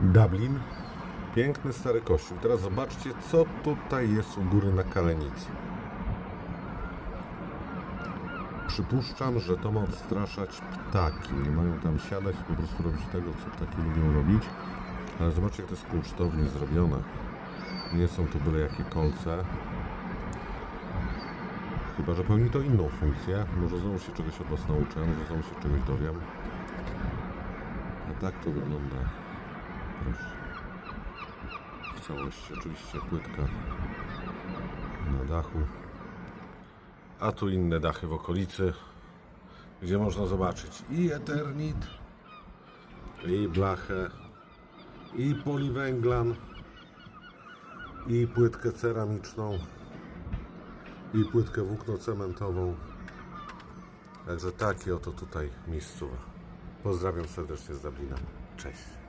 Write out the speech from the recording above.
Dublin. Piękny stary kościół. Teraz zobaczcie, co tutaj jest u góry na Kalenicy. Przypuszczam, że to ma odstraszać ptaki. Nie mają tam siadać, po prostu robić tego, co ptaki lubią robić. Ale zobaczcie, jak to jest kunsztownie zrobione. Nie są to byle jakie kolce. Chyba, że pełni to inną funkcję. Może znowu się czegoś od Was nauczę, może znowu się czegoś dowiem. A tak to wygląda. W całości oczywiście płytka na dachu. A tu inne dachy w okolicy, gdzie można zobaczyć i Eternit, i blachę, i poliwęglan, i płytkę ceramiczną, i płytkę włókno-cementową. Także takie oto tutaj miejscowe. Pozdrawiam serdecznie z Dublina. Cześć.